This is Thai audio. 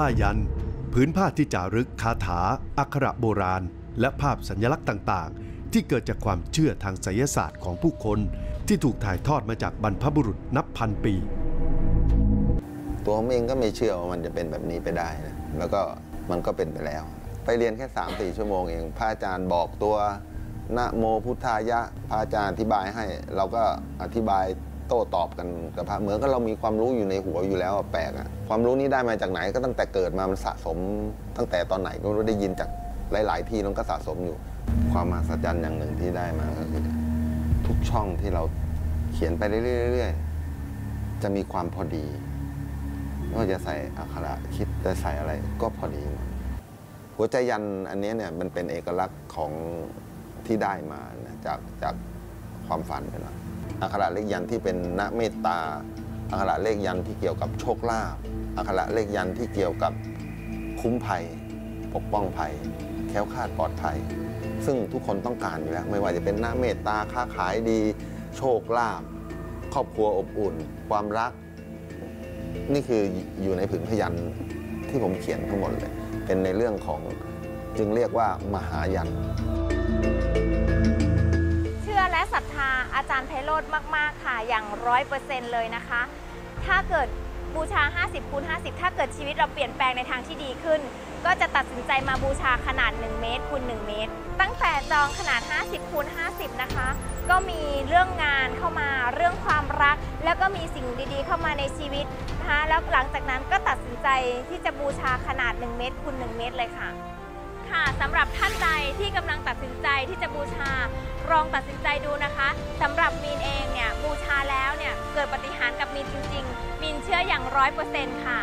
ผ้ายัน พื้นผ้าที่จารึกคาถา อักขระโบราณ และภาพสัญลักษณ์ต่างๆ ที่เกิดจากความเชื่อทางไสยศาสตร์ของผู้คน ที่ถูกถ่ายทอดมาจากบรรพบุรุษนับพันปี ตัวผมเองก็ไม่เชื่อว่ามันจะเป็นแบบนี้ไปได้นะแล้วก็มันก็เป็นไปแล้ว ไปเรียนแค่3าสี่ชั่วโมงเองพระอาจารย์บอกตัวนะโมพุทธายะพระอาจารย์อธิบายให้ เราก็อธิบาย โต้ตอบกันกับพระเหมือนกับเรามีความรู้อยู่ในหัวอยู่แล้วแปลกอะความรู้นี้ได้มาจากไหนก็ตั้งแต่เกิดมามันสะสม ตั้งแต่ตอนไหนก็ไม่รู้ได้ยินจากหลาย ๆ ที่มันก็สะสมอยู่ ความมหัศจรรย์อย่างหนึ่งที่ได้มาก็คือทุกช่องที่เราเขียนไปเรื่อยๆจะมีความพอดีไม่ว่าจะใส่อักขระคิดจะใส่อะไรก็พอดีหมดหัวใจยันอันนี้เนี่ยมันเป็นเอกลักษณ์ของที่ได้มาจากจากความฝันเป็นหลัก อักขระเลขยันที่เป็นณเมตตา อักขระเลขยันที่เกี่ยวกับโชคลาภ อักขระเลขยันที่เกี่ยวกับคุ้มภัย ปกป้องภัย แค้วคลาดปลอดภัย ซึ่งทุกคนต้องการอยู่แล้ว ไม่ว่าจะเป็นหน้าเมตตาค้าขายดี โชคลาภ ครอบครัวอบอุ่น ความรัก นี่คืออยู่ในผืนพยันที่ผมเขียนทั้งหมดเลย เป็นในเรื่องของจึงเรียกว่ามหายันเอาจารย์ไพโรธมาก ๆ ค่ะ อย่างร้อยเปอร์เซ็นต์เลยนะคะ ถ้าเกิดบูชา 50คูณ50 ถ้าเกิดชีวิตเราเปลี่ยนแปลงในทางที่ดีขึ้น ก็จะตัดสินใจมาบูชาขนาด 1 เมตรคูณ1เมตร ตั้งแต่จองขนาด 50คูณ50 นะคะ ก็มีเรื่องงานเข้ามาเรื่องความรัก แล้วก็มีสิ่งดีๆ เข้ามาในชีวิตนะคะ แล้วหลังจากนั้นก็ตัดสินใจที่จะบูชาขนาด 1 เมตรคูณ1เมตรเลยค่ะ ค่ะสำหรับท่านใดที่กำลังตัดสินใจที่จะบูชาลองตัดสินใจดูนะคะสำหรับมีนเองเนี่ยบูชาแล้วเนี่ยเกิดปฏิหารกับมีนจริง ๆ มีนเชื่ออย่างร้อยเปอร์เซ็นต์ค่ะ